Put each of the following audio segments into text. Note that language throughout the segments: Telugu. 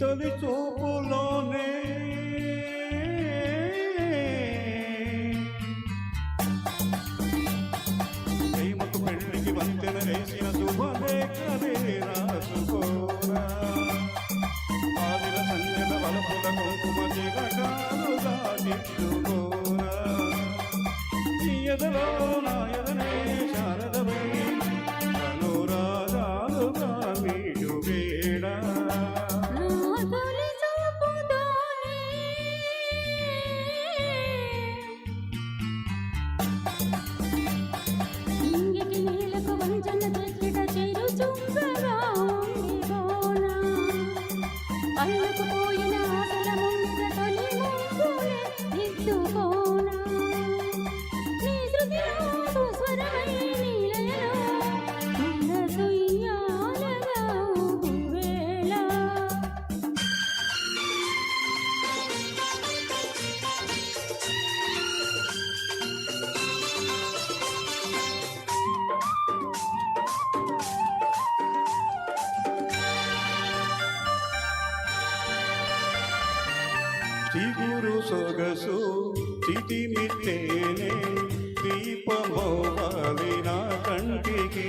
తొలి చూపులోనే రకాలుగా తిట్టుకోరా నీ ఎదలో నా పోయి తిగురు సొగసు చితిమిట్టేనే దీపమోవాలి నా కంటికి.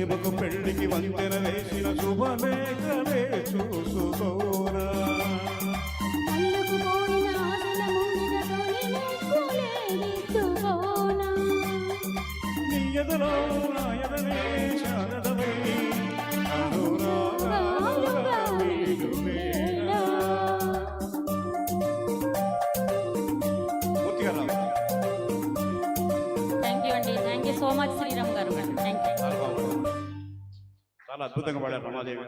ప్రేమకు పెళ్ళికి వంతెన వేసిన శుభలేఖలే చూసుకోరా thank you so much Sriram garu. Thank you చాలా అద్భుతంగా పాడారు రమాదేవి.